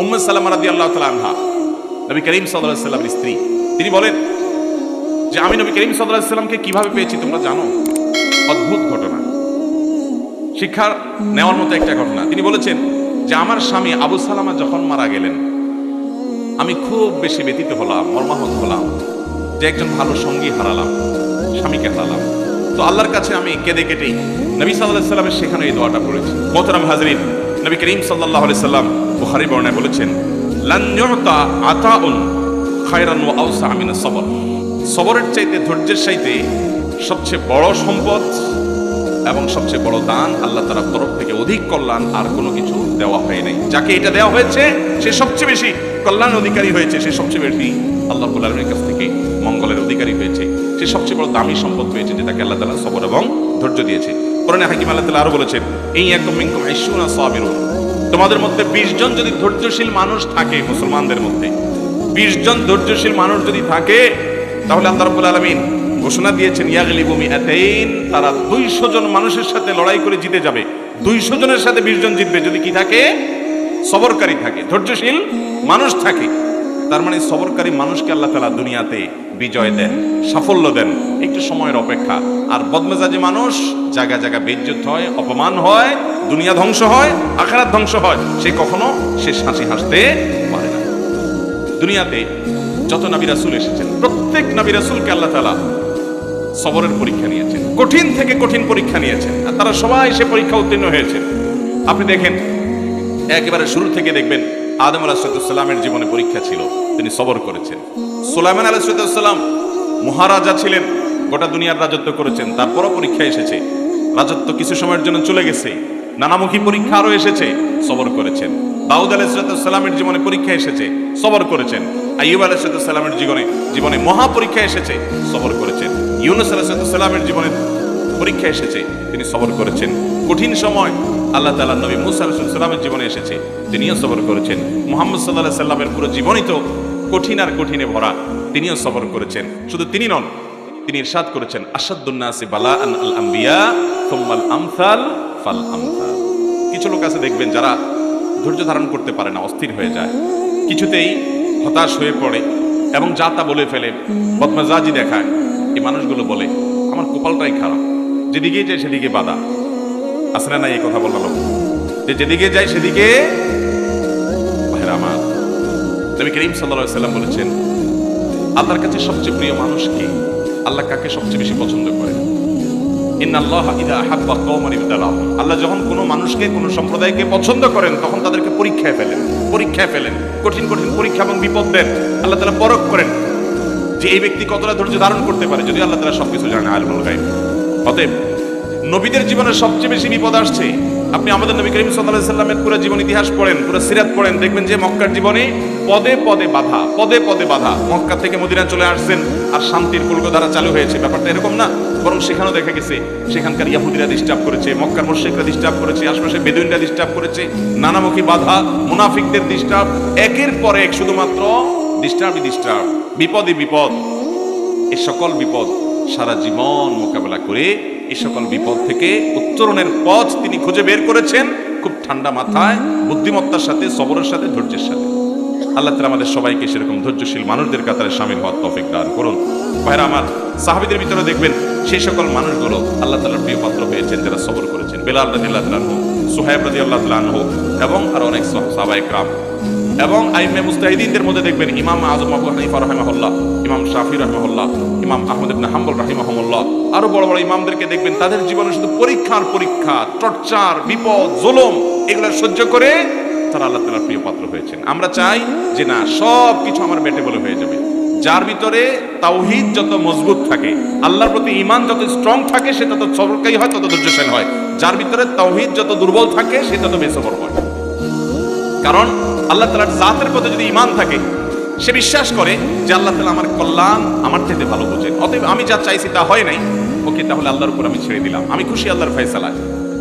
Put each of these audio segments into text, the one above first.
উম্মে সালামা রাদিয়াল্লাহু তাআলা আনহা, নবী করিম আলাইহি সাল্লামের স্ত্রী। তিনি বলেন যে, আমি নবী করিম আলাইহি সাল্লামকে কীভাবে পেয়েছি তোমরা জানো? অদ্ভুত ঘটনা। শিক্ষা নেওয়ার মতো একটা ঘটনা। তিনি বলেছেন যে, আমার স্বামী আবু সালামা যখন মারা গেলেন, আমি খুব বেশি ব্যতীত হলাম, মর্মাহত হলাম, যে একজন ভালো সঙ্গী হারালাম, স্বামীকে হারালাম। তো আল্লাহর কাছে আমি কেঁদে কেটেই নবী সাল্লাহ সাল্লামের সেখানে এই দোয়াটা পড়েছি। মোহতারাম হাজরিন নবী করিম সাল্লাহ সাল্লাম বুখারি বর্ণায় বলেছেন লান্যতা আতাউন খায়রান ওয়া আউসা আমিনা সবর। সবরের চাইতে ধৈর্যের চাইতে সবচেয়ে বড় সম্পদ এবং সবচেয়ে বড় দান আল্লাহ তাআলার তরফ থেকে অধিক কল্যাণ আর কোনো কিছু দেওয়া হয় নাই। যাকে এটা দেওয়া হয়েছে, সে সবচেয়ে বেশি কল্যাণ অধিকারী হয়েছে, সে সবচেয়ে বেশি আল্লাহ আলমের কাছ থেকে মঙ্গলের অধিকারী হয়েছে, সে সবচেয়ে বড় দামি সম্পদ হয়েছে যেটাকে আল্লাহ তালা সবর এবং ধৈর্য দিয়েছে। কোরআনে হাকিম আল্লাহ তালা আরও বলেছেন এই একদম মিনকুম আইসুনা সাবিরুন। তোমাদের মধ্যে বিশ জন যদি ধৈর্যশীল মানুষ থাকে মুসলমানদের মধ্যে, বিশ জন ধৈর্যশীল মানুষ যদি থাকে, তাহলে আল্লাহ রাব্বুল আলামিন ঘোষণা দিয়েছেন ইয়াগলি ভূমি এতেইন তারা দুইশো জন মানুষের সাথে লড়াই করে জিতে যাবে। দুইশো জনের সাথে বিশ জন জিতবে। যদি কি থাকে? সবরকারী থাকে। ধৈর্যশীল মানুষ থাকে। তার মানে সবরকারী মানুষকে আল্লাহ তালা দুনিয়াতে বিজয় দেন, সাফল্য দেন। একটু সময়ের অপেক্ষা। আর বদমেজাজি মানুষ জায়গা জায়গা বেজ্জত হয়, অপমান হয়, দুনিয়া ধ্বংস হয়, আখারাত ধ্বংস হয়। সে কখনো সে হাসি হাসতে পারে না। দুনিয়াতে যত নবী রাসূল এসেছেন, প্রত্যেক নবী রাসূলকে আল্লাহ তাআলা সবরের পরীক্ষা নিয়েছেন, কঠিন থেকে কঠিন পরীক্ষা নিয়েছেন। আর তারা সবাই সে পরীক্ষা উত্তীর্ণ হয়েছেন আপনি দেখেন, একেবারে শুরু থেকে দেখবেন আদম আলাহিসাল্লামের জীবনে পরীক্ষা ছিল, তিনি সবর করেছেন। সুলাইমান আলাহিসাল্লাম মহারাজা ছিলেন, গোটা দুনিয়ার রাজত্ব করেছেন, তারপরও পরীক্ষা এসেছে। রাজত্ব কিছু সময়ের জন্য চলে গেছে, নানামুখী পরীক্ষা আরও এসেছে, সবর করেছেন। দাউদ আলাহিসাল্লামের জীবনে পরীক্ষা এসেছে, সবর করেছেন। আইয়ুব আলাহিসাল্লামের জীবনে জীবনে মহা পরীক্ষা এসেছে, সবর করেছেন। ইউনুস আলাহিসাল্লামের জীবনে পরীক্ষা এসেছে, তিনি সবর করেছেন। কঠিন সময় আল্লাহ তাআলা নবী মুসা জীবনে এসেছে। তিনিও সবর করেছেন। মুহাম্মদ সাল্লাল্লাহু সাল্লামের পুরো জীবনই তো কঠিন আর কঠিনে ভরা। তিনিও সবর করেছেন। শুধু তিনি নন, তিনি ইরশাদ করেছেন। আসাদুন্নাসি বালা আন আল আম্বিয়া থুম্মাল আমসাল ফাল আমসাল। কিছু লোক আছে দেখবেন যারা ধৈর্য ধারণ করতে পারে না, অস্থির হয়ে যায়। কিছুতেই হতাশ হয়ে পড়ে এবং যা তা বলে ফেলে, বদমাজাজি দেখায়। এই মানুষগুলো বলে, আমার কপালটাই খারাপ। যেদিকে যায় সেদিকে বাধা। আসলে না এই কথা বললাম যে যেদিকে যায় সেদিকে ভাইরা আমার। নবী করিম সাল্লাল্লাহু সাল্লাম বলেছেন, আল্লাহর কাছে সবচেয়ে প্রিয় মানুষ কি? আল্লাহ কাকে সবচেয়ে বেশি পছন্দ করে? ইন্নাল্লাহ ইদা আহাব্বা কওমান ইবতালাহুম আল্লাহ যখন কোনো মানুষকে, কোনো সম্প্রদায়কে পছন্দ করেন, তখন তাদেরকে পরীক্ষায় ফেলেন পরীক্ষায় ফেলেন, কঠিন কঠিন পরীক্ষা এবং বিপদ দেন। আল্লাহ তাআলা পরখ করেন যে এই ব্যক্তি কতটা ধৈর্য ধারণ করতে পারে, যদি আল্লাহ তাআলা সবকিছু জানে আলমুল গায়ব। অতএব নবীদের জীবনে সবচেয়ে বেশি বিপদ আসছে। আপনি আমাদের নবী করিম সাল্লাল্লাহু সাল্লামের পুরো জীবন ইতিহাস পড়েন, পুরো সিরাত পড়েন, দেখবেন যে মক্কার জীবনে পদে পদে বাধা, পদে পদে বাধা। মক্কা থেকে মদিনা চলে আসছেন আর শান্তির কুলগধারা চালু হয়েছে। ব্যাপারটা এরকম না, বরং সেখানেও দেখা গেছে, সেখানকার ইয়াহুদিরা ডিস্টার্ব করেছে, মক্কার মোশেকরা ডিস্টার্ব করেছে আশপাশে বেদুইনরা ডিস্টার্ব করেছে, নানামুখী বাধা, মুনাফিকদের ডিস্টার্ব একের পর এক শুধুমাত্র ডিস্টার্বই ডিস্টার্ব বিপদই বিপদ এই সকল বিপদ সারা জীবন মোকাবেলা করে এই সকল বিপদ থেকে উত্তরণের পথ তিনি খুঁজে বের করেছেন খুব ঠান্ডা মাথায়, বুদ্ধিমত্তার সাথে, সবরের সাথে, ধৈর্যের সাথে। আল্লাহ তালা আমাদের সবাইকে সেরকম ধৈর্যশীল মানুষদের কাতারে সামিল হওয়ার তৌফিক দান করুন। ভাইরা আমার, সাহাবিদের ভিতরে দেখবেন সেই সকল মানুষগুলো আল্লাহ তালার প্রিয় পাত্র হয়েছেন যারা সবর করেছেন। রাজি আল্লাহ তালাহ সুহাইব রাজি আল্লাহ তালাহ এবং আরও অনেক সাহাবাইক রাম এবং আইমে মুস্তাহিদিনদের মধ্যে দেখবেন ইমাম আজম আবু হানিফা রহমাহুল্লাহ, ইমাম শাফি রহমাহুল্লাহ, ইমাম আহমদ ইবনে হাম্বল রাহিমাহুল্লাহ, আরও বড় বড় ইমামদেরকে দেখবেন তাদের জীবনে শুধু পরীক্ষার পরীক্ষা, টর্চার, বিপদ, জুলুম, এগুলো সহ্য করে তারা আল্লাহ তাআলার প্রিয় পাত্র হয়েছেন। আমরা চাই যে না সব কিছু আমার বেটে বলে হয়ে যাবে। যার ভিতরে তাওহিদ যত মজবুত থাকে, আল্লাহর প্রতি ঈমান যত স্ট্রং থাকে, সে তত সবরকারী হয়, তত ধৈর্যশীল হয়। যার ভিতরে তাওহিদ যত দুর্বল থাকে, সে তত বেসবর হয়। কারণ আল্লাহ তালার জাতের প্রতি যদি ইমান থাকে, সে বিশ্বাস করে যে আল্লাহ তালা আমার কল্যাণ আমার থেকে ভালো বোঝেন। অতএব আমি যা চাইছি তা হয় নাই। ওকে, তাহলে আল্লাহর উপর আমি ছেড়ে দিলাম। আমি খুশি আল্লাহর ফয়সালা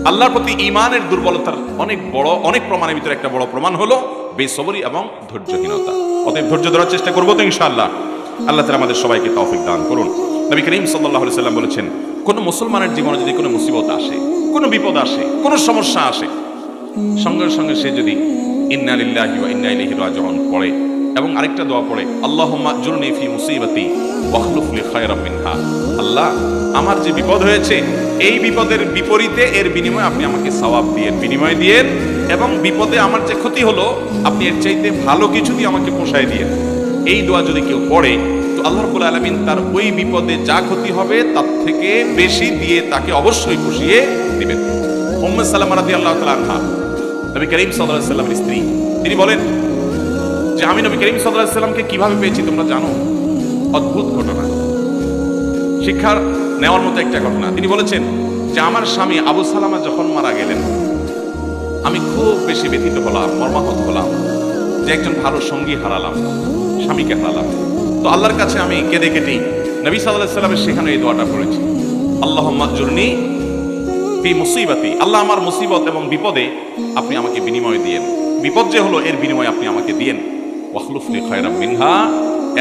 আল্লাহর প্রতি ইমানের দুর্বলতার অনেক বড়, অনেক প্রমাণের ভিতরে একটা বড় প্রমাণ হলো বেসবরি এবং ধৈর্যহীনতা। অতএব ধৈর্য ধরার চেষ্টা করব তো ইনশাআল্লাহ। আল্লাহ তালা আমাদের সবাইকে তৌফিক দান করুন। নবী করিম সাল্লাহ সাল্লাম বলেছেন, কোনো মুসলমানের জীবনে যদি কোনো মুসিবত আসে, কোনো বিপদ আসে, কোনো সমস্যা আসে, সঙ্গে সঙ্গে সে যদি ইন্না লিল্লাহি ওয়া ইন্না ইলাইহি পড়ে। এবং আরেকটা দোয়া পড়ে, আল্লাহুম্মা জুরনি ফি মুসিবাতি ওয়াখলুফ লি আল্লাহ, আমার যে বিপদ হয়েছে, এই বিপদের বিপরীতে এর বিনিময়ে আপনি আমাকে সওয়াব দিয়েন, বিনিময় দিয়েন। এবং বিপদে আমার যে ক্ষতি হলো, আপনি এর চাইতে ভালো কিছু দিয়ে আমাকে পোষায় দিয়েন। এই দোয়া যদি কেউ পড়ে, তো আল্লাহ রাব্বুল আলামিন তার ওই বিপদে যা ক্ষতি হবে, তার থেকে বেশি দিয়ে তাকে অবশ্যই পুষিয়ে দিবেন। উম্মে সালামা রাদিয়াল্লাহু তাআলা আনহা নবী করিম সাল্লামের স্ত্রী। তিনি বলেন যে, আমি নবী করিম সাল্লামকে কীভাবে পেয়েছি তোমরা জানো? অদ্ভুত ঘটনা। শিক্ষার নেওয়ার মতো একটা ঘটনা। তিনি বলেছেন যে, আমার স্বামী আবু সালামা যখন মারা গেলেন, আমি খুব বেশি ব্যথিত হলাম, মর্মাহত হলাম, যে একজন ভালো সঙ্গী হারালাম, স্বামীকে হারালাম। তো আল্লাহর কাছে আমি কেঁদে কেটেই নবী সাল্লাহ সাল্লামের সেখানে এই দোয়াটা পড়েছি। আল্লাহ জুরনি ফি মুসিবাতি। আল্লাহ আমার মুসিবত এবং বিপদে আপনি আমাকে বিনিময় দিয়েন। বিপদ যে হলো, এর বিনিময় আপনি আমাকে দিয়েন। ওয়াখলুফলি খয়রাম মিনহা।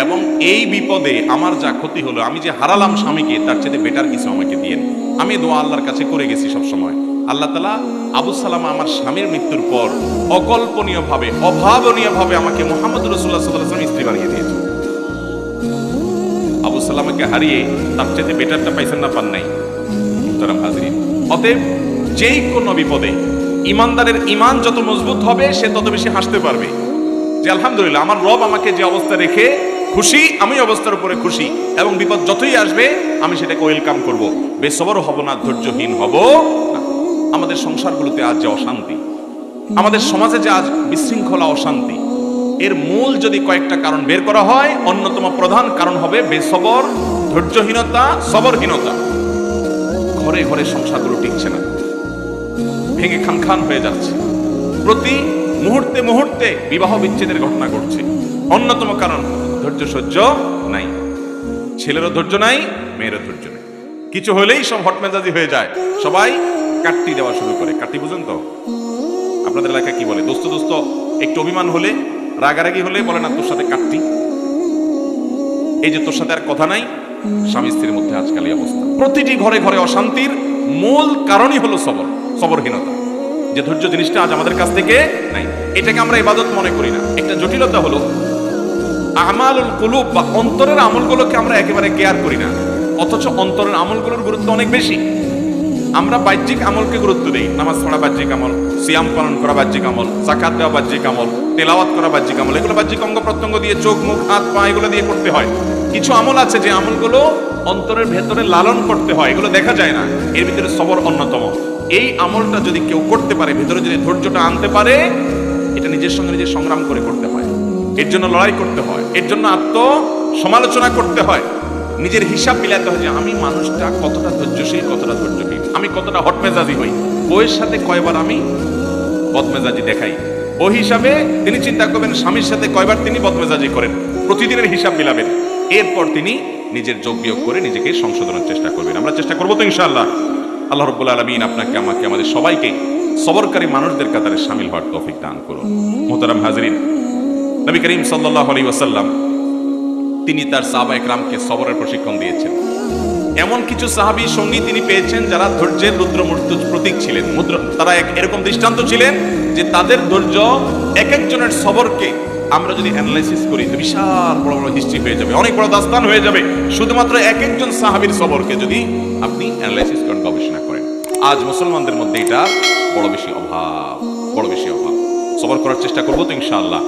এবং এই বিপদে আমার যা ক্ষতি হলো, আমি যে হারালাম স্বামীকে, তার চেয়ে বেটার কিছু আমাকে দিয়েন। আমি দোয়া আল্লাহর কাছে করে গেছি সব সময় আল্লাহ তালা আবু সালামা আমার স্বামীর মৃত্যুর পর অকল্পনীয় ভাবে অভাবনীয় ভাবে আমাকে মোহাম্মদ রসুল্লাহ সাল্লাহ স্ত্রী বানিয়ে দিয়েছে। আবু সালামাকে হারিয়ে তার চেয়ে বেটারটা পাইছেন না, পান নাই। মুহতারাম হাজরিন। অতএব যেই কোনো বিপদে ইমানদারের ইমান যত মজবুত হবে, সে তত বেশি হাসতে পারবে। যে আলহামদুলিল্লাহ, আমার রব আমাকে যে অবস্থা রেখে খুশি, আমি অবস্থার উপরে খুশি এবং বিপদ যতই আসবে, আমি সেটাকে ওয়েলকাম করব। বেসবরও হব না, ধৈর্যহীন হব আমাদের সংসারগুলোতে আজ যে অশান্তি, আমাদের সমাজে যে আজ বিশৃঙ্খলা, অশান্তি, এর মূল যদি কয়েকটা কারণ বের করা হয়, অন্যতম প্রধান কারণ হবে বেসবর, ধৈর্যহীনতা, সবরহীনতা। ঘরে ঘরে সংসারগুলো টিকছে না। ভেঙে খান খান হয়ে যাচ্ছে। প্রতি মুহূর্তে মুহূর্তে বিবাহ বিচ্ছেদের ঘটনা ঘটছে। অন্যতম কারণ, ধৈর্য সহ্য নাই। ছেলেরও ধৈর্য নাই, মেয়েরও ধৈর্য নেই। কিছু হলেই সব হটমেজাজি হয়ে যায়। সবাই কাটতি দেওয়া শুরু করে। কাটতি বুঝেন তো? আপনাদের এলাকায় কি বলে? দোস্ত দোস্ত, একটু অভিমান হলে, রাগারাগি হলে বলে না তোর সাথে কাটতি এই যে তোর সাথে আর কথা নাই স্বামী স্ত্রীর মধ্যে আজকাল এই অবস্থা। প্রতিটি ঘরে ঘরে অশান্তির মূল কারণই হলো সবর, সবরহীনতা। যে ধৈর্য জিনিসটা আজ আমাদের কাছ থেকে নাই, এটাকে আমরা ইবাদত মনে করি না। একটা জটিলতা হলো, আমালুল কুলুব বা অন্তরের আমলগুলোকে আমরা একেবারে কেয়ার করি না। অথচ অন্তরের আমলগুলোর গুরুত্ব অনেক বেশি। আমরা বাহ্যিক আমলকে গুরুত্ব দিই। নামাজ পড়া বাহ্যিক আমল, সিয়াম পালন করা বাহ্যিক আমল জাকাত দেওয়া বাহ্যিক আমল, তেলাওয়াত করা বাহ্যিক আমল, এগুলো বাহ্যিক অঙ্গ প্রত্যঙ্গ দিয়ে চোখ, মুখ, হাত, পা, এগুলো দিয়ে করতে হয়। কিছু আমল আছে যে আমলগুলো অন্তরের ভেতরে লালন করতে হয়, এগুলো দেখা যায় না। এর ভিতরে সবর অন্যতম। এই আমলটা যদি কেউ করতে পারে, ভেতরে যদি ধৈর্যটা আনতে পারে, এটা নিজের সঙ্গে নিজে সংগ্রাম করে করতে হয়। এর জন্য লড়াই করতে হয়, এর জন্য আত্ম সমালোচনা করতে হয়। নিজের হিসাব মিলাতে হয় যে আমি মানুষটা কতটা ধৈর্যশীল, কতটা ধৈর্যহীন। আমি কতটা হটমেজাজি হই। বইয়ের সাথে কয়বার আমি বদমেজাজি দেখাই। ওই হিসাবে তিনি চিন্তা করবেন, স্বামীর সাথে কয়বার তিনি বদমেজাজি করেন। প্রতিদিনের হিসাব মিলাবেন। এরপর তিনি নিজের যোগ বিয়োগ করে নিজেকে সংশোধনের চেষ্টা করবেন। আমরা চেষ্টা করব তো ইনশাআল্লাহ। আল্লাহ রব্বুল আলমিন আপনাকে, আমাকে, আমাদের সবাইকে সবরকারী মানুষদের কাতারে সামিল হওয়ার তৌফিক দান করুন। মোহতারাম হাজরিন, নবী করিম সাল্লাহ আলী ওয়াসাল্লাম, তিনি তার সাহাবা একরামকে সবরের প্রশিক্ষণ দিয়েছেন। এমন কিছু সাহাবী সঙ্গী তিনি পেয়েছেন যারা ধৈর্যের রুদ্র মূর্তির প্রতীক ছিলেন। মুদ্র তারা এক এরকম দৃষ্টান্ত ছিলেন যে তাদের ধৈর্য এক একজনের সবরকে আমরা যদি অ্যানালাইসিস করি, তো বিশাল বড় বড় হিস্ট্রি হয়ে যাবে, অনেক বড় দাস্তান হয়ে যাবে। শুধুমাত্র এক একজন সাহাবির সবরকে যদি আপনি অ্যানালাইসিস করেন, গবেষণা করেন। আজ মুসলমানদের মধ্যে এটা বড় বেশি অভাব, বড় বেশি অভাব। সবর করার চেষ্টা করব তো ইনশাআল্লাহ।